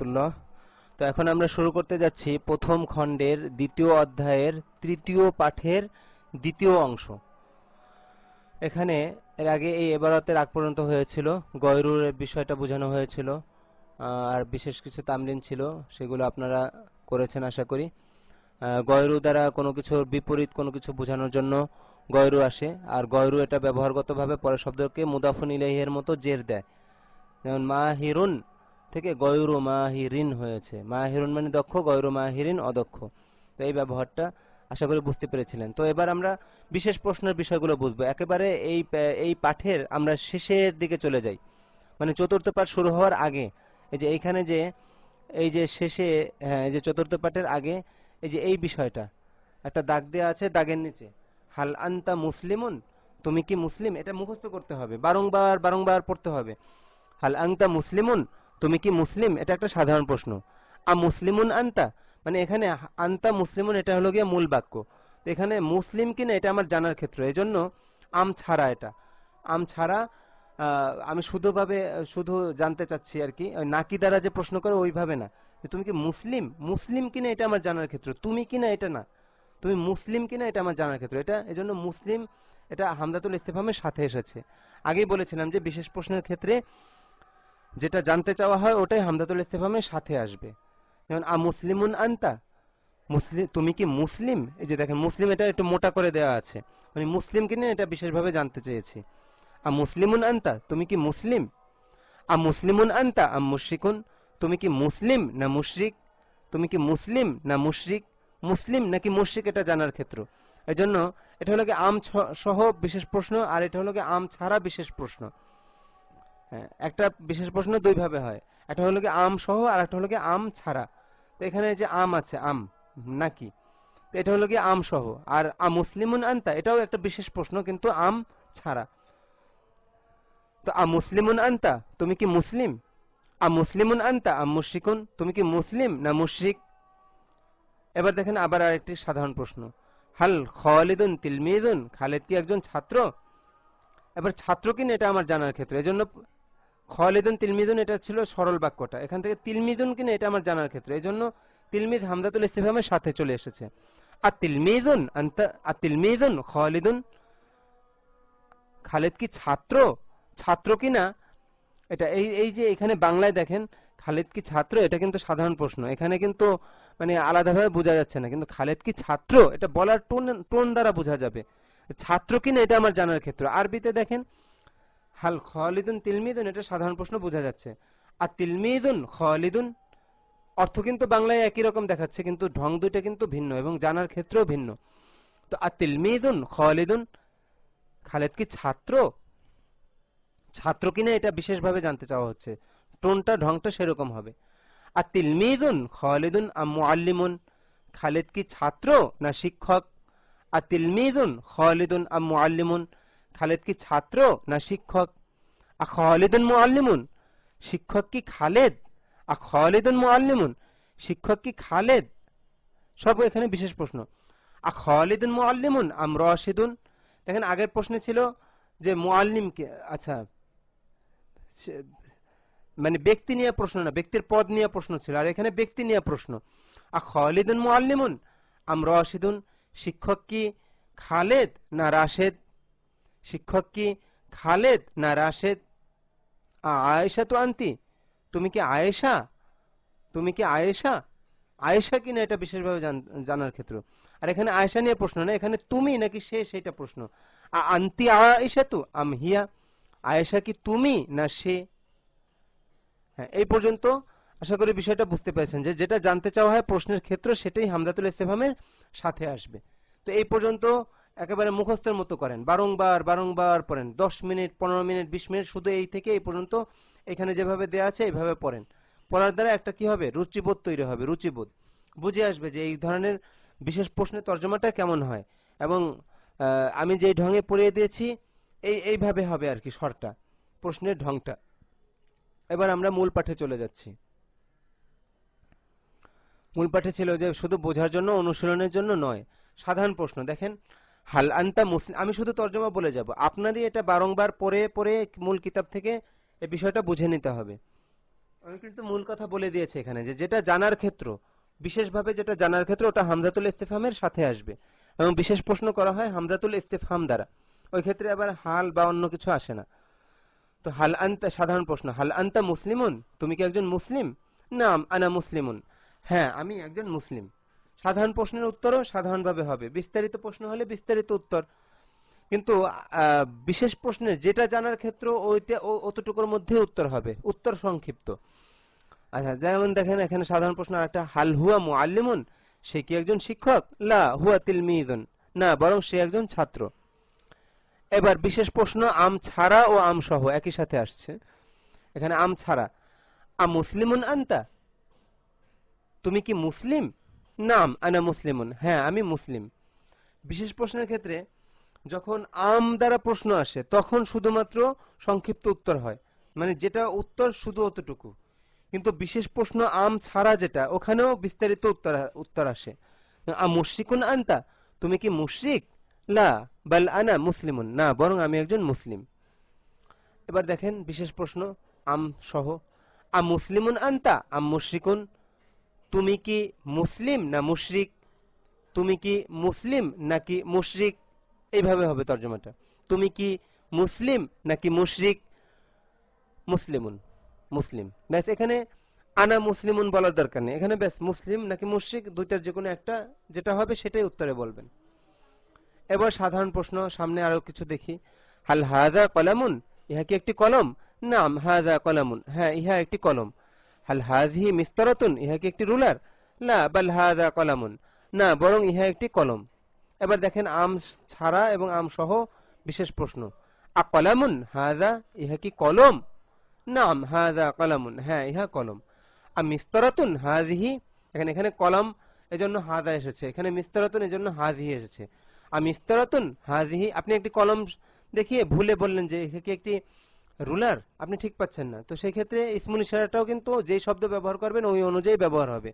রহমতুল্লাহ তো এখন আমরা শুরু করতে যাচ্ছি প্রথম খণ্ডের দ্বিতীয় অধ্যায়ের তৃতীয় পাঠের দ্বিতীয় অংশ। এখানে এর আগে এই এবারতের আগ পর্যন্ত হয়েছিল, গয়রুর বিষয়টা বোঝানো হয়েছিল আর বিশেষ কিছু তামলিন ছিল, সেগুলো আপনারা করেছেন আশা করি। গয়রু দ্বারা কোনো কিছুর বিপরীত, কোনো কিছু বোঝানোর জন্য গয়রু আসে, আর গয়রু এটা ব্যবহারগতভাবে পরের শব্দকে মুদাফুন ইলাইহের মতো জের দেয়। যেমন, মাহিরুন থেকে গয়রু মাহিরিন হয়েছে। মাহিরুন মানে দক্ষ, গয়রু মাহিরিন অদক্ষ। তো এই ব্যবহারটা আশা করি বুঝতে পেরেছিলেন। তো এবার আমরা বিশেষ প্রশ্নের বিষয়গুলো বুঝব। একেবারে এই এই পাঠের আমরা শেষের দিকে চলে যাই। মানে চতুর্থ পাঠ শুরু হওয়ার আগে, এই যে এইখানে যে, এই যে শেষে হ্যাঁ এই যে চতুর্থ পাঠের আগে, এই যে এই বিষয়টা, একটা দাগ দেওয়া আছে দাগের নিচে। হাল আন্তা মুসলিমুন, তুমি কি মুসলিম? এটা মুখস্থ করতে হবে। বারংবার বারংবার পড়তে হবে। হাল আংতা মুসলিমুন তুমি কি মুসলিম? এটা একটা সাধারণ প্রশ্ন। আ মুসলিমুন আনতা? মানে এখানে আনতা মুসলিমুন, এটা হলো গিয়ে মূল বাক্য। তো এখানে মুসলিম কিনা, এটা আমার জানার ক্ষেত্র। এই জন্য আম ছাড়া এটা। আম ছাড়া আমি শুধুভাবে, শুধু জানতে চাচ্ছি আর কি নাকি দ্বারা যে প্রশ্ন করে, ওইভাবে না। যে তুমি কি মুসলিম? মুসলিম কিনা, এটা আমার জানার ক্ষেত্র। তুমি কিনা, এটা না। তুমি মুসলিম কিনা, এটা আমার জানার ক্ষেত্র। এটা এই জন্য মুসলিম, এটা হামদাতুল ইস্তেফামের সাথে এসেছে। আগেই বলেছিলাম যে বিশেষ প্রশ্নের ক্ষেত্রে যেটা জানতে চাওয়া হয় ওটাই হামদাতুল ইস্তেফামের সাথে আসবে। যেমন, আ মুসলিমুন আনতা? মুসলিম তুমি কি মুসলিম? এই যে দেখেন, মুসলিম এটা একটু মোটা করে দেওয়া আছে। মানে মুসলিম কিনা এটা বিশেষভাবে জানতে চেয়েছি। আ মুসলিমুন আনতা? তুমি কি মুসলিম? আ মুসলিমুন আনতা? আম মুশরিকুন? তুমি কি মুসলিম না মুশরিক? তুমি কি মুসলিম না মুশরিক? মুসলিম নাকি মুশরিক? এটা জানার ক্ষেত্র। এই জন্য এটা হলো কি আম সহ বিশেষ প্রশ্ন, আর এটা হলো কি আম ছাড়া বিশেষ প্রশ্ন। হ্যাঁ একটা বিশেষ প্রশ্ন দুই ভাবে হয়। একটা হলো কি আম সহ আর একটা হলো কি আম ছাড়া। তো এখানে যে আম আছে, আম নাকি? তো এটা হলো কি আম সহ। আর মুসলিমুন আনতা, এটাও একটা বিশেষ প্রশ্ন, কিন্তু আম ছাড়া। তো আ মুসলিমুন আনতা, তুমি কি মুসলিম? আ মুসলিমুন আনতা আম মুশরিকুন, তুমি কি মুসলিম না মুশরিক? এবার দেখেন আবার আরেকটি সাধারণ প্রশ্ন। হাল খালিদুন তিলমিদুন খালেদ কি একজন ছাত্র? এবার ছাত্র কিনা এটা আমার জানার ক্ষেত্রে। এজন্য খালিদুন তিলমিদুন, এটা ছিল সরল বাক্যটা। এখান থেকে তিলমিদুন কিনা এটা আমার জানার ক্ষেত্রে। এই জন্য তিলমিদ হামদাতুল ইস্তিফামের সাথে চলে এসেছে। আর তিলমিদুন, আন্তা আর তিলমিদুন, খালিদুন। খালেদ কি ছাত্র? ছাত্র কিনা? এটা এই এই যে এখানে বাংলায় দেখেন, খালেদ কি ছাত্র? এটা কিন্তু সাধারণ প্রশ্ন। এখানে কিন্তু মানে আলাদাভাবে বোঝা যাচ্ছে না। কিন্তু খালেদ কি ছাত্র? এটা বলার টোন টোন দ্বারা বোঝা যাবে। ছাত্র কিনা এটা আমার জানার ক্ষেত্র। আরবিতে দেখেন হাল খালিদুন তিলমিদুন, এটা সাধারণ প্রশ্ন বোঝা যাচ্ছে। আর তিলমিদুন, খালিদুন, অর্থ কিন্তু বাংলায় একই রকম দেখাচ্ছে, কিন্তু ঢং দুইটা কিন্তু ভিন্ন এবং জানার ক্ষেত্রেও ভিন্ন। তো আর তিলমিদুন, খালিদুন, খালেদ কি ছাত্র? ছাত্র কিনা এটা বিশেষভাবে জানতে চাওয়া হচ্ছে। টোনটা, ঢংটা সেরকম হবে। আর তিলমিদুন, খালিদুন আর মুআল্লিমুন, খালেদ কি ছাত্র না শিক্ষক? আর তিলমিদুন, খালিদুন আর মুআল্লিমুন খালেদ কি ছাত্র না শিক্ষক? আর খালিদুন মুআল্লিমুন। শিক্ষক কি খালেদ? আর খালিদুন মুআল্লিমুন। শিক্ষক কি খালেদ? সব এখানে বিশেষ প্রশ্ন। আর খালিদুন মুআল্লিমুন, আম রশিদুন। দেখেন আগের প্রশ্নে ছিল যে মুআল্লিম কে আচ্ছা মানে ব্যক্তি নিয়ে প্রশ্ন না, ব্যক্তির পদ নিয়ে প্রশ্ন ছিল। আর এখানে ব্যক্তি নিয়ে প্রশ্ন। আর খালিদুন মুআল্লিমুন, আম রশিদুন। শিক্ষক কি খালেদ না রাশেদ? শিক্ষক কি খালেদ না রাশেদ? আয়েশা তো আনতি তুমি কি আয়েশা? তুমি কি আয়েশা? আয়েশা কি না এটা বিশেষভাবে জানার ক্ষেত্র। আর এখানে আয়েশা নিয়ে প্রশ্ন না, এখানে তুমি নাকি সে সেটা প্রশ্ন। আন্তি আয়েশা তু, আম হিয়া। আয়েশা কি তুমি না সে? হ্যাঁ এই পর্যন্ত আশা করি বিষয়টা বুঝতে পেরেছেন যে যেটা জানতে চাওয়া হয় প্রশ্নের ক্ষেত্র সেটাই হামদাতুল ইস্তেফামের সাথে আসবে। তো এই পর্যন্ত একেবারে মুখস্থের মতো করেন। বারংবার বারংবার পড়েন। দশ মিনিট, পনেরো মিনিট, বিশ মিনিট, শুধু এই থেকে এই পর্যন্ত এখানে যেভাবে দেয়া আছে, এইভাবে পড়েন। পড়ার দ্বারা একটা কি হবে? রুচিবোধ তৈরি হবে, রুচিবোধ। বুঝে আসবে যে এই ধরনের বিশেষ প্রশ্নের তর্জমাটা কেমন হয়। এবং আমি যে ঢঙে পড়িয়ে দিয়েছি, এই, এইভাবে হবে আর কি স্বরটা, প্রশ্নের ঢংটা। এবার আমরা মূল পাঠে চলে যাচ্ছি। মূল পাঠে ছিল যে শুধু বোঝার জন্য, অনুশীলনের জন্য নয়, সাধারণ প্রশ্ন। দেখেন হাল আন্তা মুসলিম। আমি শুধু তর্জমা বলে যাব। আপনারই এটা বারংবার পড়ে পড়ে মূল কিতাব থেকে এ বিষয়টা বুঝে নিতে হবে। আমি কিন্তু মূল কথা বলে দিয়েছি এখানে যে যেটা জানার ক্ষেত্র, বিশেষভাবে যেটা জানার ক্ষেত্র, ওটা হামজাতুল ইস্তেফামের সাথে আসবে। এবং বিশেষ প্রশ্ন করা হয় হামজাতুল ইস্তেফাম দ্বারা। ওই ক্ষেত্রে আবার হাল বা অন্য কিছু আসে না। তো হাল আন্তা, সাধারণ প্রশ্ন, হাল আন্তা মুসলিমুন? তুমি কি একজন মুসলিম? না আনা মুসলিমুন। হ্যাঁ আমি একজন মুসলিম। সাধারণ প্রশ্নের উত্তরও সাধারণভাবে হবে। বিস্তারিত প্রশ্ন হলে বিস্তারিত উত্তর। কিন্তু বিশেষ প্রশ্নের যেটা জানার ক্ষেত্র ওইটা অতটুকুর মধ্যে উত্তর হবে। উত্তর সংক্ষিপ্ত। আচ্ছা যেমন দেখেন, এখানে সাধারণ প্রশ্ন একটা হাল হুয়া মুআল্লিমুন? সে কি একজন শিক্ষক? লা, হুয়া তিলমিজুন না, বরং সে একজন ছাত্র। এবার বিশেষ প্রশ্ন, আম ছাড়া ও আম সহ, একই সাথে আসছে। এখানে আম ছাড়া। আম মুসলিমুন আনতা? তুমি কি মুসলিম? নাম, আনা মুসলিমুন। হ্যাঁ আমি মুসলিম। বিশেষ প্রশ্নের ক্ষেত্রে যখন আম দ্বারা প্রশ্ন আসে, তখন শুধুমাত্র সংক্ষিপ্ত উত্তর হয়। মানে যেটা উত্তর শুধু অতটুকু। কিন্তু বিশেষ প্রশ্ন আম ছাড়া যেটা, ওখানেও বিস্তারিত উত্তর উত্তর আসে। মুশরিকুন আনতা? তুমি কি মুশরিক? লা, বাল আনা মুসলিমুন। না, বরং আমি একজন মুসলিম। এবার দেখেন বিশেষ প্রশ্ন, আম সহ। আম মুসলিমুন আনতা? আম মুশরিকুন? তুমি কি মুসলিম না মুশরিক? তুমি কি মুসলিম নাকি মুশরিক? এইভাবে হবে তর্জমাটা। তুমি কি মুসলিম নাকি মুশরিক? মুসলিমুন, মুসলিম। ব্যাস, এখানে আনা মুসলিমুন বলার দরকার নেই। এখানে ব্যাস, মুসলিম নাকি মুশরিক দুইটার যে কোনো একটা যেটা হবে সেটাই উত্তরে বলবেন। এবার সাধারণ প্রশ্ন, সামনে আরও কিছু দেখি। হাল হাদা কলামুন? ইহা কি একটি কলম? নাম হাদা কলামুন। হ্যাঁ ইহা একটি কলম। হাল হাজহি মিস্তরাতুন ইহা কি একটি রুলার লা বাল হাদা কলামুন না বরং ইহা একটি কলম এবার দেখেন আম ছাড়া এবং আম সহ বিশেষ প্রশ্ন। আ কলামুন হাদা ইহা কি কলম না নাম হাদা কলামুন হ্যাঁ ইহা কলম। আর মিস্তরাতুন হাজিহি এখানে এখানে কলম এজন্য হাজা এসেছে। এখানে মিস্তরাতুন এজন্য হাজিহি এসেছে। আর মিস্তরাতুন হাজিহি আপনি একটি কলম দেখিয়ে ভুলে বললেন যে কি একটি রুলার আপনি ঠিক পাচ্ছেন না। তো সেই ক্ষেত্রে ইসমুল ইশারাটাও কিন্তু যেই শব্দ ব্যবহার করবেন, ওই অনুযায়ী ব্যবহার হবে।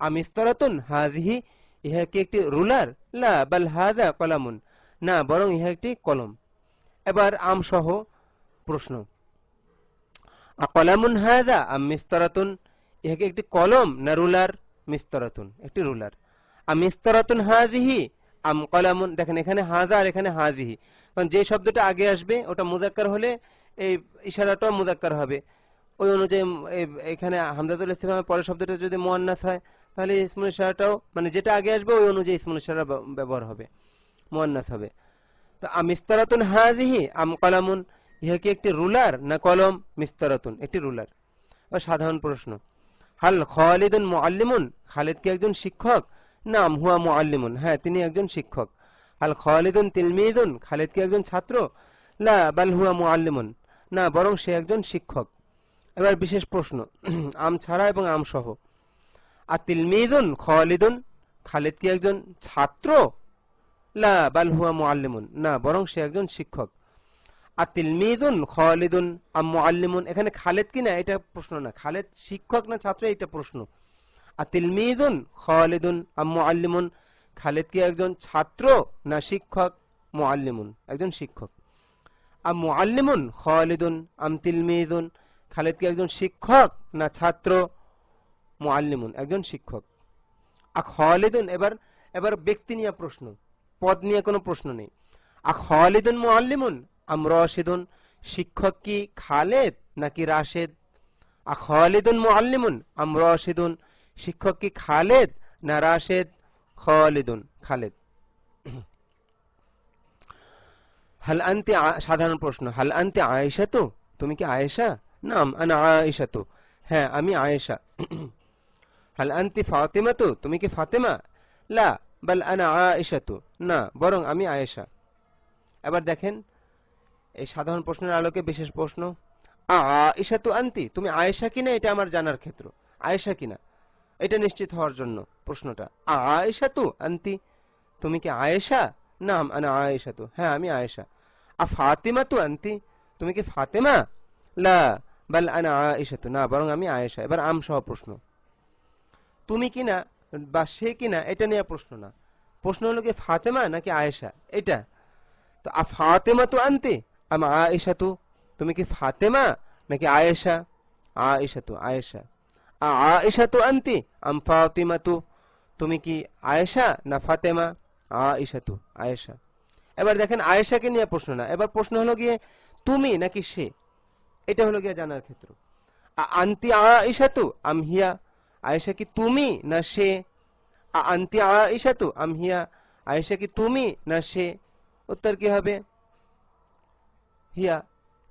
আর মিস্তরাতুন হাজিহি, ইহা কি একটি রুলার লা, বাল হাদা কলামুন। না, বরং ইহা একটি কলম। এবার আম সহ প্রশ্ন। কলামুন হাদা আম মিস্তরাতুন ইহাকে একটি কলম না রুলার মিস্তরাতুন একটি রুলার আম মিস্তরাতুন হাজিহি, আম কলামুন, দেখেন এখানে হাজা আর এখানে হাজিহি। কারণ যে শব্দটা আগে আসবে, ওটা মুজাক্কার হলে এই ইশারাটাও মুজাক্কার হবে। ওই অনুযায়ী এখানে হামদাতুল ইসলামের পরের শব্দটা যদি মোয়ান্নাস হয়, তাহলে ইসমুল ইশারাটাও মানে যেটা আগে আসবে, ওই অনুযায়ী ইসমুল ইশারা ব্যবহার হবে। মোয়ান্নাস হবে। তো মিস্তারাতুন হাজিহি আম কলামুন, ইহা কি একটি রুলার না কলম? মিস্তারাতুন, একটি রুলার। বা সাধারণ প্রশ্ন। হাল খালিদুন মুআল্লিমুন? খালিদ কি একজন শিক্ষক? নাম হুয়া মুআল্লিমুন। হ্যাঁ তিনি একজন শিক্ষক। হাল খালিদুন তিলমিদুন খালিদ কি একজন ছাত্র? লা, বাল হুয়া মুআল্লিমুন। না, বরং সে একজন শিক্ষক। এবার বিশেষ প্রশ্ন, আম ছাড়া এবং আম সহ। আর তিলমিদুন খালিদুন, খালিদ কি একজন ছাত্র? লা, বাল হুয়া মুআল্লিমুন। না, বরং সে একজন শিক্ষক। আর তিলমিদুন খালিদুন আম মুআল্লিমুন, এখানে খালেদ কি না, এটা প্রশ্ন না। খালেদ শিক্ষক না ছাত্র এটা প্রশ্ন। আর তিলমিদুন খালিদুন আম মুআল্লিমুন, খালেদ কি একজন ছাত্র না শিক্ষক? মুআল্লিমুন, একজন শিক্ষক। আম মুআল্লিমুন, খালিদুন, আম তিলমিদুন খালেদ কি একজন শিক্ষক না ছাত্র? মুআল্লিমুন, একজন শিক্ষক। আর খালিদুন, এবার এবার ব্যক্তি নিয়ে প্রশ্ন, পদ নিয়ে কোনো প্রশ্ন নেই। আর খালিদুন মুআল্লিমুন, আম রশিদুন, শিক্ষক কি খালেদ নাকি রাশেদ? আর খালিদুন মুআল্লিমুন, আম রশিদুন, শিক্ষক কি খালেদ না রাশেদ? খালিদুন, খালেদ। হাল আনতে সাধারণ প্রশ্ন হাল আনতে আয়েশা তো তুমি কি আয়েশা নাম আনা আয়েশা তো হ্যাঁ আমি আয়েশা হাল আনতি ফাতেমা তো তুমি কি ফাতেমা লা বাল আনা আয়েশা তো না, বরং আমি আয়েশা এবার দেখেন এই সাধারণ প্রশ্নের আলোকে বিশেষ প্রশ্ন। আয়েশা তো আনতি? তুমি আয়েশা কিনা? এটা আমার জানার ক্ষেত্র। আয়েশা কিনা? এটা নিশ্চিত হওয়ার জন্য প্রশ্নটা। আয়েশা তো আনতি? তুমি কি আয়েশা? নাম, আনা আয়েশা তো হ্যাঁ আমি আয়েশা। আ ফাতিমা তো আনতি তুমি কি ফাতেমা লা বাল আনা আয়েশা তো না বরং আমি আয়েশা এবার আম সহ প্রশ্ন তুমি কিনা বা সে কিনা এটা নিয়ে প্রশ্ন না প্রশ্ন হলো কি ফাতেমা নাকি আয়েশা এটা তো আ ফাতেমা তো আনতে আম আয়েশা তো তুমি কি ফাতেমা নাকি আয়েশা আয়েশাতু আয়েশা আ আয়েশাতু আনতি আম ফাতিমাতু তুমি কি আয়েশা না ফাতেমা আয়েশাতু আয়েশা এবার দেখেন আয়েশাকে নিয়ে প্রশ্ন না। এবার প্রশ্ন হলো গিয়ে, তুমি নাকি সে? এটা হলো গিয়ে জানার ক্ষেত্র। আন্তি আয়েশাতু, আম হিয়া। আয়েশা কি তুমি না সে? আন্তি আয়েশাতু, আম হিয়া। আয়েশা কি তুমি না সে? উত্তর কি হবে? হিয়া,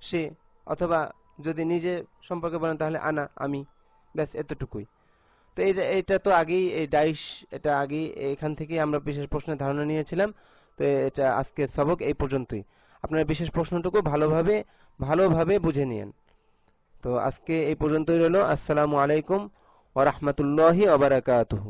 সে। অথবা যদি নিজে সম্পর্কে বলেন তাহলে আনা, আমি। ব্যাস, এতটুকুই। তো এটা এটা তো আগেই, এই ডাইশ, এটা আগেই, এখান থেকেই আমরা বিশেষ প্রশ্নের ধারণা নিয়েছিলাম। তো এটা আজকের সবক এই পর্যন্তই। আপনারা বিশেষ প্রশ্নটুকু ভালোভাবে ভালোভাবে বুঝে নিয়েন। তো আজকে এই পর্যন্তই রইল। আসসালামু আলাইকুম ওরহমতুল্লাহি ওবরাকাতুহু